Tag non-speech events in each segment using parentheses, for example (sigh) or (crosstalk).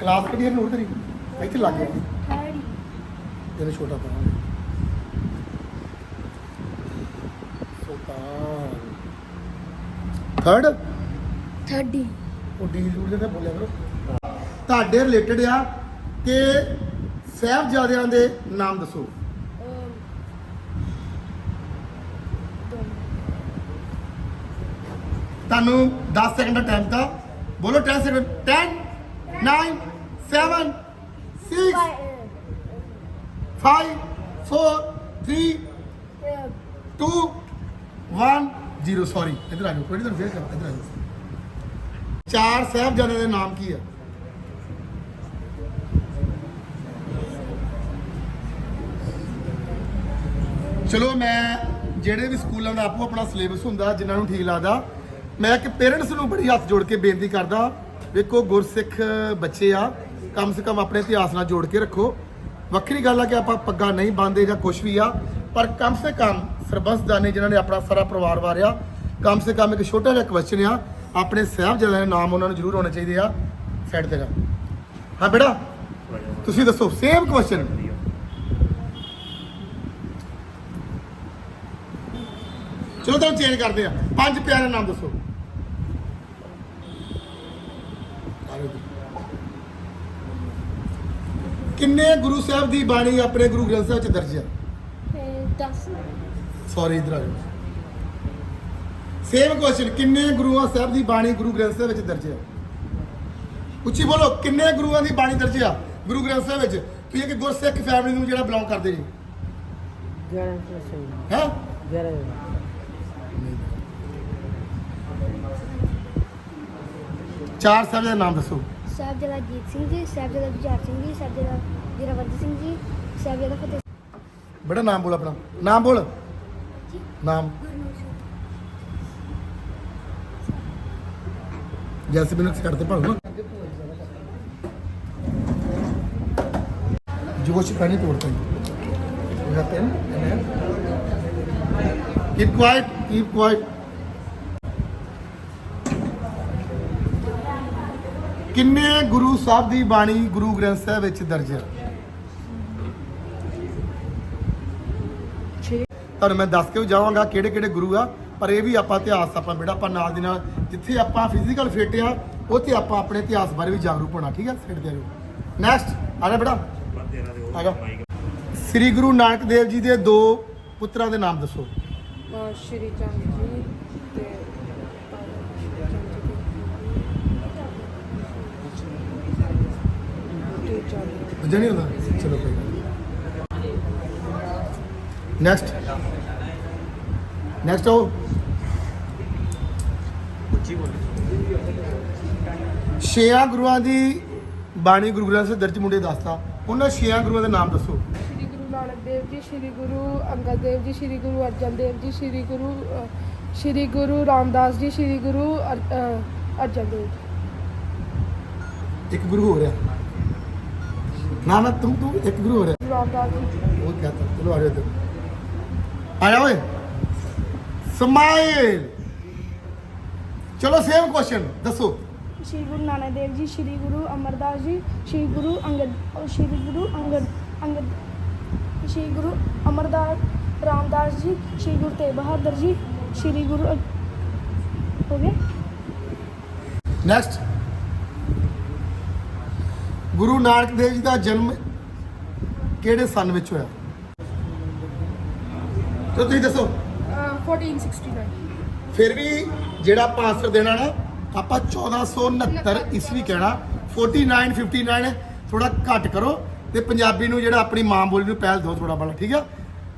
Class ਕਿਹੜੀ ਹੈ ਨੂਰ ਤੇਰੀ? ਇੱਥੇ ਲੱਗ ਗਿਆ ਇਹਨੇ ਛੋਟਾ ਪਾਣਾ ਸੁਲਤਾਨ ਥਰਡ ਥਰਡ ਡੀ ਉਹ ਡੀ ਜੂੜ ਦੇ ਤਾਂ ਬੋਲਿਆ ਕਰੋ। ਤੁਹਾਡੇ ਰਿਲੇਟਡ ਆ ਕਿ ਸਾਹਿਬਜ਼ਾਦਿਆਂ ਦੇ ਨਾਮ ਦੱਸੋ। ਤੁਹਾਨੂੰ 10 ਸੈਕਿੰਡ ਦਾ ਟਾਈਮ ਤਾਂ ਬੋਲੋ 10 ਸੈਕਿੰਡ 10 9 7 6 5 4 3 2 1 0 ਸੌਰੀ ਇਧਰ ਆ ਜਾਓ ਕੋਈ ਨਹੀਂ ਤੁਹਾਨੂੰ ਫੇਰ ਕਰਾਂ ਇਧਰ ਆ ਜਾਓ। ਚਾਰ ਸਾਹਿਬਜ਼ਾਦਿਆਂ ਦੇ ਨਾਮ ਕੀ ਆ? ਚਲੋ ਮੈਂ ਜਿਹੜੇ ਵੀ ਸਕੂਲਾਂ ਦਾ ਆਪੋ ਆਪਣਾ ਸਿਲੇਬਸ ਹੁੰਦਾ ਜਿਨ੍ਹਾਂ ਨੂੰ ਠੀਕ ਲੱਗਦਾ ਮੈਂ ਇੱਕ ਪੇਰੈਂਟਸ ਨੂੰ ਬੜੀ ਹੱਥ ਜੋੜ ਕੇ ਬੇਨਤੀ ਕਰਦਾ ਵੇਖੋ ਗੁਰਸਿੱਖ ਬੱਚੇ ਆ ਕਮ ਸੇ ਕਮ ਆਪਣੇ ਇਤਿਹਾਸ ਨਾਲ ਜੋੜ ਕੇ ਰੱਖੋ। ਵੱਖਰੀ ਗੱਲ ਆ ਕਿ ਆਪਾਂ ਪੱਗਾਂ ਨਹੀਂ ਬੰਨਦੇ ਜਾਂ ਕੁਝ ਵੀ ਆ, ਪਰ ਕਮ ਸੇ ਕਮ ਸਰਬੰਸਦਾਨੇ ਜਿਨ੍ਹਾਂ ਨੇ ਆਪਣਾ ਸਾਰਾ ਪਰਿਵਾਰ ਵਾਰਿਆ, ਕਮ ਸੇ ਕਮ ਇੱਕ ਛੋਟਾ ਜਿਹਾ ਕੁਐਸਚਨ ਆ, ਆਪਣੇ ਸਾਹਿਬਜ਼ਾਦਿਆਂ ਦੇ ਨਾਮ ਉਹਨਾਂ ਨੂੰ ਜ਼ਰੂਰ ਹੋਣੇ ਚਾਹੀਦੇ ਆ। ਸਾਈਡ ਤੇ ਜਾ ਹਾਂ ਬੇਟਾ, ਤੁਸੀਂ ਦੱਸੋ ਸੇਮ ਕੁਐਸਚਨ ਚਲੋ ਤੁਹਾਨੂੰ ਚੇਂਜ ਕਰਦੇ ਆ। ਪੰਜ ਪਿਆਰੇ ਨਾਮ ਦੱਸੋ। ਕਿੰਨੇ ਗੁਰੂ ਸਾਹਿਬ ਦੀ ਬਾਣੀ ਆਪਣੇ ਗੁਰੂ ਗ੍ਰੰਥ ਸਾਹਿਬ ਚ ਦਰਜ ਹੈ 10 ਸੌਰੀ ਇਧਰ ਆ ਜਾਓ। ਸੇਮ ਕੁਐਸਚਨ ਕਿੰਨੇ ਗੁਰੂਆਂ ਸਾਹਿਬ ਦੀ ਬਾਣੀ ਗੁਰੂ ਗ੍ਰੰਥ ਸਾਹਿਬ ਵਿੱਚ ਦਰਜ ਹੈ ਉੱਚੀ ਬੋਲੋ ਕਿੰਨੇ ਗੁਰੂਆਂ ਦੀ ਬਾਣੀ ਦਰਜ ਆ ਗੁਰੂ ਗ੍ਰੰਥ ਸਾਹਿਬ ਵਿੱਚ? ਤੁਸੀਂ ਇੱਕ ਗੁਰਸਿੱਖ ਫੈਮਿਲੀ ਨੂੰ ਜਿਹੜਾ ਬਿਲੋਂਗ ਕਰਦੇ ਜੀ। 11 ਪਲੱਸ ਹੈ? 11 ਚਾਰ ਸਾਹਿਬ ਦਾ ਨਾਮ ਦੱਸੋ। ਸਾਹਿਬਜ਼ਾਦਾ ਜੀਤ ਸਿੰਘ ਜੀ ਸਾਹਿਬਜ਼ਾਦਾ ਜੁਝਾਰ ਸਿੰਘ ਜੀ ਸਾਹਿਬਜ਼ਾਦਾ ਜੀਰਾਵਰਦੀ ਸਿੰਘ ਜੀ ਸਾਹਿਬਜ਼ਾਦਾ ਫਤਿਹ ਬੇਟਾ ਨਾਮ ਬੋਲ ਆਪਣਾ ਨਾਮ ਬੋਲ ਨਾਮ ਜੈਸੇ ਮੈਨੂੰ ਸਿਰ ਤੇ ਭਾਉ ਨਾ ਜੋਸ਼ ਪਾਣੀ ਤੋੜਤਾ ਹੀ ਇਹ ਪੈਨ ਕੀਪ ਕੁਆਇਟ ਕੀਪ ਕਿੰਨੇ ਗੁਰੂ ਸਾਹਿਬ ਦੀ ਬਾਣੀ ਗੁਰੂ ਗ੍ਰੰਥ ਸਾਹਿਬ ਵਿੱਚ ਦਰਜ ਹੈ? ਤੁਹਾਨੂੰ ਮੈਂ ਦੱਸ ਕੇ ਜਾਵਾਂਗਾ ਕਿਹੜੇ ਕਿਹੜੇ ਗੁਰੂ ਆ, ਪਰ ਇਹ ਵੀ ਆਪਾਂ ਇਤਿਹਾਸ ਆਪਾਂ ਬੇੜਾ ਆਪਾਂ ਨਾਲ ਦੀ ਨਾਲ ਜਿੱਥੇ ਆਪਾਂ ਫਿਜ਼ੀਕਲ ਫਿੱਟ ਆ, ਉੱਥੇ ਆਪਾਂ ਆਪਣੇ ਇਤਿਹਾਸ ਬਾਰੇ ਵੀ ਜਾਗਰੂਕ ਹੋਣਾ, ਠੀਕ ਹੈ ਸਿੱਟ ਰਹੋ ਨੈਕਸਟ ਆ ਜਾ ਬੇਟਾ। ਸ੍ਰੀ ਗੁਰੂ ਨਾਨਕ ਦੇਵ ਜੀ ਦੇ ਦੋ ਪੁੱਤਰਾਂ ਦੇ ਨਾਮ ਦੱਸੋ। ਸ਼੍ਰੀ ਚੰਦ ਜੀ ਤੇ ਚੰਦ ਵਜਾ ਨਹੀਂ ਹੁੰਦਾ। ਚਲੋ ਕੋਈ ਨੈਕਸਟ ਨੈਕਸਟ ਆਓ। ਛੇਆਂ ਗੁਰੂਆਂ ਦੀ ਬਾਣੀ ਗੁਰੂ ਗ੍ਰੰਥ ਸਾਹਿਬ ਦਰਜ ਮੁੰਡੇ ਦੱਸਤਾ। ਉਹਨਾਂ ਛੇਆਂ ਗੁਰੂਆਂ ਦੇ ਨਾਮ ਦੱਸੋ। ਸ਼੍ਰੀ ਗੁਰੂ ਨਾਨਕ ਦੇਵ ਜੀ ਸ਼੍ਰੀ ਗੁਰੂ ਅੰਗਦ ਦੇਵ ਜੀ ਸ਼੍ਰੀ ਗੁਰੂ ਅਰਜਨ ਦੇਵ ਜੀ ਸ਼੍ਰੀ ਗੁਰੂ ਸ਼੍ਰੀ ਗੁਰੂ ਰਾਮਦਾਸ ਜੀ ਸ਼੍ਰੀ ਗੁਰੂ ਅਰਜਨ ਦੇਵ ਇੱਕ ਗੁਰੂ ਹੋ। ਰਿਹਾ ਨਾ ਨਾ ਤੂੰ ਤੂੰ ਇੱਕ ਗੁਰੂ ਹੋ ਰਿਹਾ ਗੁਰੂ ਰਾਮਦਾਸ ਜੀ ਉਹ ਕਹਤਾ ਚਲੋ ਆ ਜਾਓ ਇੱਧਰ ਆਇਆ ਓਏ ਸਮਾਈਲ ਚਲੋ ਸੇਮ ਕੁਐਸਚਨ ਦੱਸੋ ਸ਼੍ਰੀ ਗੁਰੂ ਨਾਨਕ ਦੇਵ ਜੀ ਸ਼੍ਰੀ ਗੁਰੂ ਅਮਰਦਾਸ ਜੀ ਸ਼੍ਰੀ ਗੁਰੂ ਅੰਗਦ ਅ, ਸ਼੍ਰੀ ਗੁਰੂ ਅੰਗਦ ਅੰਗਦ ਸ਼੍ਰੀ ਗੁਰੂ ਅਮਰਦਾਸ ਰਾਮਦਾਸ ਜੀ ਸ਼੍ਰੀ ਗੁਰੂ ਤੇਗ ਬਹਾਦਰ ਜੀ ਸ਼੍ਰੀ ਗੁਰੂ ਨਾਨਕ ਦੇਵ ਜੀ ਦਾ ਜਨਮ ਕਿਹੜੇ ਸਨ ਵਿੱਚ ਹੋਇਆ? ਤੇ ਤੁਸੀਂ ਦੱਸੋ। 1469 ਫਿਰ ਵੀ ਜਿਹੜਾ ਆਪਾਂ ਆਨਸਰ ਦੇਣਾ ਨਾ ਆਪਾਂ 1469 ਈਸਵੀ ਕਹਿਣਾ 49 59 ਥੋੜਾ ਘੱਟ ਕਰੋ ਤੇ ਪੰਜਾਬੀ ਨੂੰ ਜਿਹੜਾ ਆਪਣੀ ਮਾਂ ਬੋਲੀ ਨੂੰ ਪਹਿਲ ਦਿਓ ਥੋੜਾ ਬੜਾ ਠੀਕ ਆ?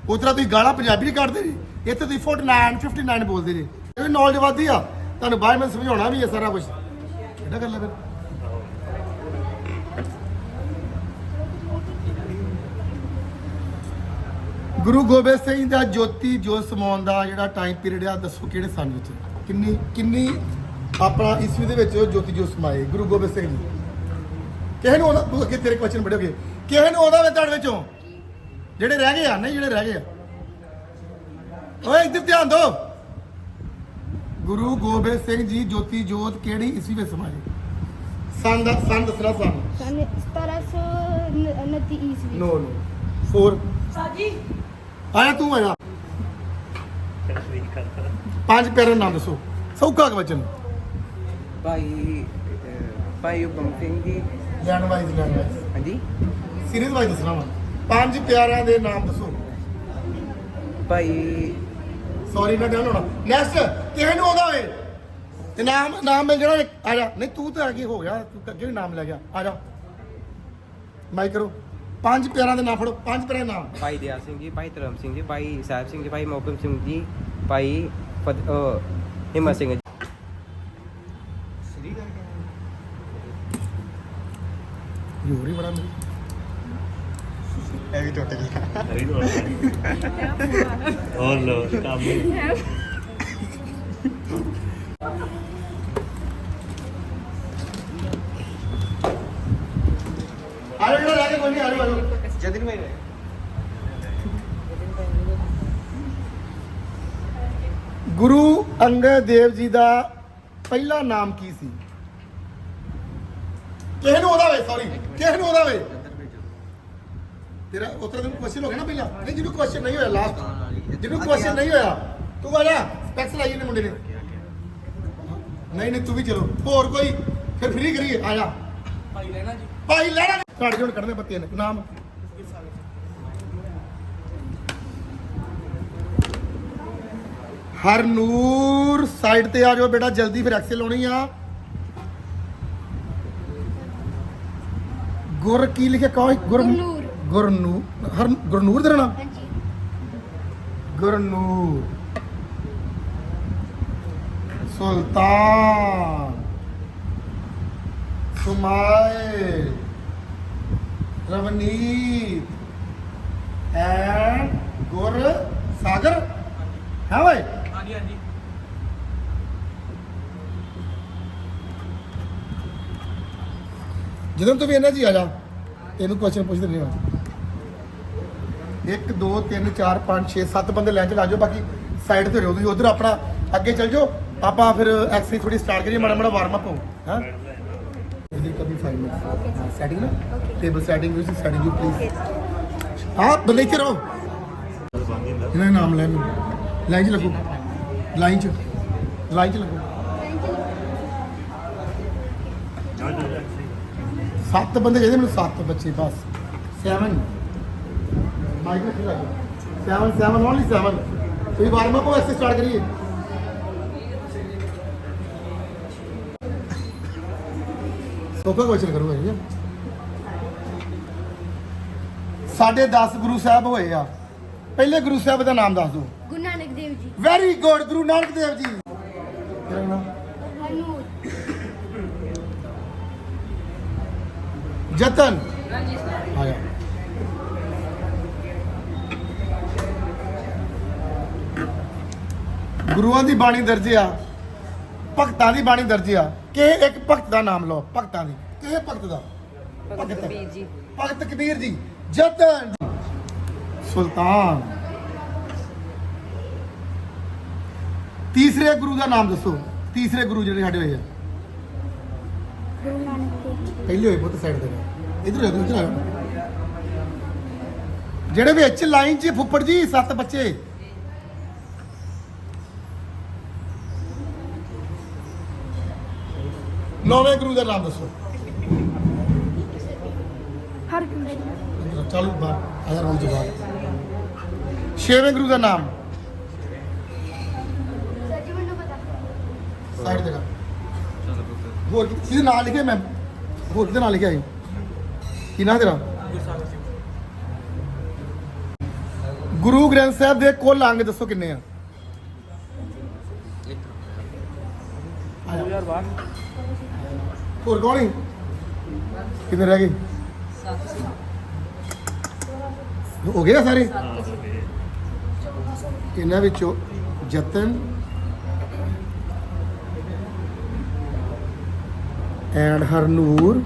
ਉਸ ਤਰ੍ਹਾਂ ਤੁਸੀਂ ਗਾਲਾਂ ਪੰਜਾਬੀ ਨਹੀਂ ਕੱਢਦੇ ਜੀ ਇੱਥੇ ਤੁਸੀਂ 49 59 ਬੋਲਦੇ ਜੀ। ਇਹ ਨੌਲੇਜ ਵਧਦੀ ਆ। ਤੁਹਾਨੂੰ ਬਾਅਦ ਮੈਂ ਸਮਝਾਉਣਾ ਵੀ ਹੈ ਸਾਰਾ ਕੁਝ ਕਿਹੜਾ ਗੱਲ ਹੈ ਫਿਰ? ਗੁਰੂ ਗੋਬਿੰਦ ਸਿੰਘ ਦਾ ਜੋਤੀ ਜੋਤ ਸਮਾਉਣ ਦਾ ਜਿਹੜਾ ਟਾਈਮ ਪੀਰੀਅਡ ਆ ਦੱਸੋ ਕਿਹੜੇ ਸਨ ਵਿੱਚ? ਕਿੰਨੀ ਕਿੰਨੀ ਆਪਣਾ ਈਸਵੀ ਦੇ ਵਿੱਚ ਜੋਤੀ ਜੋਤ ਸਮਾਏ ਗੁਰੂ ਗੋਬਿੰਦ ਸਿੰਘ ਜੀ? ਕਿਸੇ ਨੂੰ ਤੂੰ ਅੱਗੇ ਤੇਰੇ ਕੁਐਸਚਨ ਬੜੇ ਹੋ ਗਏ ਕਿਸੇ ਨੂੰ ਆਉਂਦਾ ਵੇ ਤੁਹਾਡੇ ਵਿੱਚੋਂ? ਜਿਹੜੇ ਰਹਿ ਗਏ ਆ ਨਹੀਂ ਜਿਹੜੇ ਰਹਿ ਗਏ ਆ। ਓਏ ਇੱਧਰ ਧਿਆਨ ਦਿਓ ਗੁਰੂ ਗੋਬਿੰਦ ਸਿੰਘ ਜੀ ਜੋਤੀ ਜੋਤ ਕਿਹੜੀ ਈਸਵੀ ਵਿੱਚ ਸਮਾਏ? ਸੰਨ ਦਾ ਸੰਨ ਦੱਸਣਾ ਸੰਨ। 1729 ਈਸਵੀ। ਨੋ ਨੋ। 4 ਸਾਜੀ। ਆਇਆ ਤੂੰ ਆਇਆ। ਪੰਜ ਪਿਆਰੇ ਨਾਮ ਦੱਸੋ। ਸੌਖਾ ਕਵਚਨ ਭਾਈ ਅਹ, ਭਾਈ ਉਪਮ ਸਿੰਘ ਜੀ। ਲੈਣ ਵਾਈਜ਼ ਲੈਣ ਵਾਈਜ਼ ਹਾਂਜੀ। ਸੀਰੀਜ਼ ਵਾਈਜ਼ ਦੱਸਣਾ ਵਾ। ਪੰਜ ਪਿਆਰਿਆਂ ਦੇ ਨਾਮ ਦੱਸੋ। ਭਾਈ। ਸੌਰੀ ਨਾ ਡਨ ਹੋਣਾ। ਨੈਕਸਟ ਕਿਸੇ ਨੂੰ ਆਉਂਦਾ ਹੋਵੇ। ਤੇ ਨਾਮ ਨਾਮ ਮਿਲ ਜਾਣਾ। ਆ ਜਾ। ਨਹੀਂ ਤੂੰ ਤਾਂ ਅੱਗੇ ਹੋ ਗਿਆ। ਤੂੰ ਅੱਗੇ ਵੀ ਨਾਮ ਲੈ ਗਿਆ। ਆ ਜਾ। ਮਾਈਕ ਕਰੋ। ਪੰਜ ਪਿਆਰਿਆਂ ਦੇ ਨਾਮ ਫੜੋ ਪੰਜ ਪਿਆਰਿਆਂ ਦੇ ਨਾਮ ਭਾਈ ਦਿਆਲ ਸਿੰਘ ਜੀ ਭਾਈ ਧਰਮ ਸਿੰਘ ਜੀ ਭਾਈ ਸਾਹਿਬ ਸਿੰਘ ਜੀ ਭਾਈ ਮੋਕਮ ਸਿੰਘ ਜੀ ਭਾਈ ਫਤ- ਅਹ, ਹਿੰਮਤ ਸਿੰਘ ਜੀ। ਯੂਰ ਹੀ ਬੜਾ ਮੇਰੀ। ਹੋਰ ਲੋ ਕੰਮ (laughs) ਆ ਜਾ ਜਿਹੜਾ ਲੈ ਕੇ ਕੋਈ ਨਹੀਂ ਆ ਜਾ ਆ ਜਾ ਜਦਿਨ ਭਾਈ ਗੁਰੂ ਅੰਗਦ ਦੇਵ ਜੀ ਦਾ ਪਹਿਲਾ ਨਾਮ ਕੀ ਸੀ? ਕਿਸੇ ਨੂੰ ਉਹਦਾ ਵੇ ਸੌਰੀ ਕਿਸੇ ਨੂੰ ਉਹਦਾ ਵੇ। ਤੇਰਾ ਉਤਰ ਦਿਨ ਕੁਐਸਚਨ ਹੋ ਗਿਆ ਨਾ ਪਹਿਲਾਂ। ਨਹੀਂ ਜਿਹਨੂੰ ਕੁਐਸਚਨ ਨਹੀਂ ਹੋਇਆ ਲਾਸਟ ਜਿਹਨੂੰ ਕੁਐਸਚਨ ਨਹੀਂ ਹੋਇਆ ਤੂੰ ਆ ਜਾ। ਸਪੈਕਸ ਲਾਈ ਨੇ ਮੁੰਡੇ ਨੇ। ਨਹੀਂ ਨਹੀਂ ਤੂੰ ਵੀ ਚਲੋ। ਹੋਰ ਕੋਈ? ਫਿਰ ਫ੍ਰੀ ਕਰੀਏ। ਆ ਜਾ। ਭਾਈ ਲੈਣਾ ਜੀ। ਭਾਈ ਲੈਣਾ। ਕੱਢ ਜੋੜ ਕੱਢਨੇ ਬੱਤੀਆਂ ਨੇ ਨਾਮ। ਹਰਨੂਰ ਸਾਈਡ ਤੇ ਆ ਜਾਓ ਬੇਟਾ ਜਲਦੀ ਫਿਰ ਐਕਸਲ ਲਾਉਣੀ ਆ। ਗੁਰ ਕੀ ਲਿਖਿਆ? ਕਹੋ ਗੁਰ ਗੁਰਨੂਰ। ਹਰ ਗੁਰਨੂਰ ਦਰਣਾ ਹਾਂਜੀ। ਗੁਰਨੂਰ। ਸੁਲਤਾਨ। Sumai Ravneet and Gursagar. ਹੈ ਓਏ ਹਾਂਜੀ ਹਾਂਜੀ। ਜਦੋਂ ਤੂੰ ਵੀ ਇਹਨਾਂ ਜੀ ਆ ਜਾ ਤੈਨੂੰ ਕੁਐਸਚਨ ਪੁੱਛਦੇ ਨਹੀਂ ਮੈਂ 1 2 3 4 5 6 7 ਬੰਦੇ ਲਾਈਨ ਚ ਲਾ ਜਾਓ ਬਾਕੀ ਸਾਈਡ ਤੇ ਰਹੋ। ਤੁਸੀਂ ਉਧਰ ਆਪਣਾ ਅੱਗੇ ਚੱਲ ਜਾਓ। ਆਪਾਂ ਫਿਰ ਐਕਸਰਸਾਈਜ਼ ਥੋੜੀ ਸਟਾਰਟ ਕਰੀਏ ਮਾੜਾ ਮਾੜਾ ਵਾਰਮ ਅਪ ਹੋ ਹਾਂ? बिजली का भी फाइव मिनट सेटिंग ना table setting music setting you please हाँ बंदे इतने रहो इन्हें नाम लाइन लाइन च लगो लाइन च ਲਾਈਟ ਲੱਗੋ ਸੱਤ ਬੰਦੇ ਚਾਹੀਦੇ ਮੈਨੂੰ ਸੱਤ ਬੱਚੇ ਬਸ 7 ਮਾਈਕ ਰੱਖ ਲਾ 7 7 ਓਨਲੀ 7 ਤੁਸੀਂ ਬਾਰ ਮਾ ਕੋ ਐਸੇ ਸਟਾਰਟ ਕਰੀਏ ਸੋਖਾ ਕੁਐਸਚਨ ਕਰੂਗਾ ਜੀ। ਸਾਡੇ 10 ਗੁਰੂ ਸਾਹਿਬ ਹੋਏ ਆ। ਪਹਿਲੇ ਗੁਰੂ ਸਾਹਿਬ ਦਾ ਨਾਮ ਦੱਸ ਦਿਓ। ਗੁਰੂ ਨਾਨਕ ਦੇਵ ਜੀ। Very good Guru Nanak Dev ji. ਤੇਰਾ ਨਾਮ? ਹਨੂਰ। ਜਤਨ। ਆਇਆ ਗੁਰੂਆਂ ਦੀ ਬਾਣੀ ਦਰਜ ਆ ਭਗਤਾਂ ਦੀ ਬਾਣੀ ਦਰਜ ਆ। ਕਿ ਇੱਕ ਭਗਤ ਦਾ ਨਾਮ ਲਓ ਭਗਤਾਂ ਦੀ। ਕਿਹੇ ਭਗਤ ਦਾ? ਭਗਤ। ਕਬੀਰ ਜੀ। ਭਗਤ ਕਬੀਰ ਜੀ ਜਤਨ ਸੁਲਤਾਨ। ਤੀਸਰੇ ਗੁਰੂ ਦਾ ਨਾਮ ਦੱਸੋ। ਤੀਸਰੇ ਗੁਰੂ ਜਿਹੜੇ ਸਾਡੇ ਹੋਏ ਆ। ਗੁਰੂ ਨਾਨਕ ਦੇਵ ਜੀ ਪਹਿਲੇ ਹੋਏ ਪੁੱਤ ਸਾਈਡ ਤੇ ਇਧਰ ਇਧਰ ਜਿਹੜੇ ਵਿੱਚ ਲਾਈਨ 'ਚ ਫੁੱਫੜ ਜੀ ਸੱਤ ਬੱਚੇ। ਨੌਵੇਂ ਗੁਰੂ ਦਾ ਨਾਮ ਦੱਸੋ। ਹਰ ਗੁਰੂ ਚਾਲੂ ਬਾਤ ਹੋਣ ਤੋਂ ਬਾਅਦ ਛੇਵੇਂ ਗੁਰੂ ਦਾ ਨਾਮ। ਜੀ ਸਾਈਡ ਤੇ ਕਰ ਹੋਰ ਕੀ- ਕਿਹਦੇ ਨਾਂ ਲਿਖੇ ਮੈਂ ਹੋਰ ਕਿਹਦੇ ਨਾਂ ਲਿਖਿਆ ਹੈ ਕੀ ਨਾਂ ਤੇਰਾ? ਗੁਰੂ ਗ੍ਰੰਥ ਸਾਹਿਬ ਦੇ ਕੁੱਲ ਅੰਗ ਦੱਸੋ ਕਿੰਨੇ ਆ? 2012 ਹੋਰ ਕੌਣ ਕਿੰਨੇ ਰਹਿ ਗਏ? ਹੋ ਗਏ ਆ ਸਾਰੇ? ਇਹਨਾਂ ਵਿੱਚੋਂ ਜਤਨ ਐਂਡ ਹਰਨੂਰ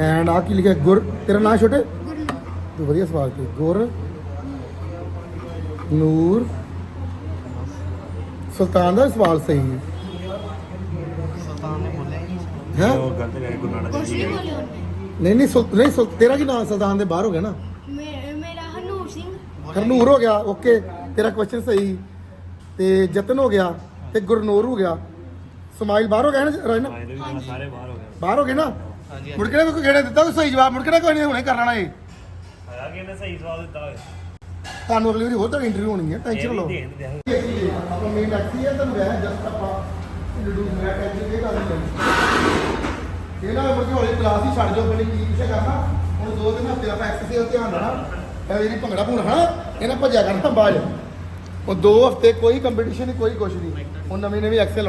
ਐਂਡ ਆ ਕੀ ਲਿਖਿਆ? ਗੁਰ ਤੇਰਾ ਨਾਂ ਛੋਟੇ? ਤੂੰ ਵਧੀਆ ਸਵਾਲ ਤੇ। ਗੁਰ ਨੂਰ ਸੁਲਤਾਨ ਦਾ ਸਵਾਲ ਸਹੀ ਹੈ। ਹੈਂ? ਉਹ ਗਲਤ ਗਏ ਗੁਰੂ ਨਾਨਕ ਦੇਵ ਜੀ ਗਏ। ਨਹੀਂ ਨਹੀਂ ਸੁਲ- ਨਹੀਂ ਸੁਲ- ਤੇਰਾ ਕੀ ਨਾਮ ਸੁਲਤਾਨ ਦੇ ਬਾਹਰ ਹੋ ਗਿਆ ਨਾ? ਮੇਰਾ ਹਨੂਰ ਸਿੰਘ। ਹਰਨੂਰ ਹੋ ਗਿਆ ਓਕੇ ਤੇਰਾ ਕੁਐਸਚਨ ਸਹੀ। ਤੇ ਜਤਨ ਹੋ ਗਿਆ ਤੇ ਗੁਰਨੂਰ ਹੋ ਗਿਆ। ਸਮਾਈਲ ਬਾਹਰ ਹੋ ਗਿਆ ਨਾ ਰਾਜਨਾ? ਆਏ ਦੇ ਵੀ ਨਾਲ ਸਾਰੇ ਬਾਹਰ ਹੋ ਗਏ। ਬਾਹਰ ਹੋ ਗਏ ਨਾ? ਮੁੜ ਕੇ ਨਾ ਕੋਈ ਕਿਹੜਾ ਦਿੱਤਾ ਕੋਈ ਸਹੀ ਜਵਾਬ ਮੁੜ ਕੇ ਨਾ ਕੋਈ ਨਹੀਂ ਹੁਣੇ ਕਰ ਲੈਣਾ ਇਹ। ਆਇਆ ਕਿ ਇਹਨੇ ਸਹੀ ਸਵਾਲ ਦਿੱਤਾ ਹੋਵੇ ਤੁਹਾਨੂੰ ਅਗਲੀ ਵਾਰੀ ਹੋਰ ਤਾਂ ਇੰਟਰਵਿਊ ਹੋਣੀ ਹੈ ਟੈਨਸ਼ਨ ਲਓ। ਦੇ ਦਿੰਦੇ ਆ? ਆਪਣਾ ਮੇਨ ਐਕਸੀ ਹੈ ਤੁਹਾਨੂੰ ਜਸਟ ਆਪਾਂ ਇੰਟਰੋਡਿਊਸ ਮੇਰਾ ਟੈਨਸ਼ਨ ਇਹ ਗੱਲ ਨਹੀਂ ਇਹ ਨਾ ਮੁੜ ਕੇ ਹੌਲੀ ਕਲਾਸ ਹੀ ਛੱਡ ਜਾਓ ਪਹਿਲੇ ਕੀ ਪਿੱਛੇ ਕਰਨਾ। ਹੁਣ ਦੋ ਦਿਨ ਹਫ਼ਤੇ ਆਪਾਂ ਐਕਸਰਸਾਈਜ਼ ਧਿਆਨ ਦੇਣਾ। ਇਹ ਜਿਹੜੀ ਭੰਗੜਾ ਭੁੰਗੜਾ ਹਨਾ ਇਹਨਾਂ ਭੱਜਿਆ ਕਰਨਾ ਉਹ ਦੋ ਹਫ਼ਤੇ ਕੋਈ ਕੰਪੀਟੀਸ਼ਨ ਨਹੀਂ ਕੋਈ ਕੁਛ ਨਹੀਂ। ਹੁਣ ਨਵੀਂ ਨਵੀਂ ਐਕਸਲ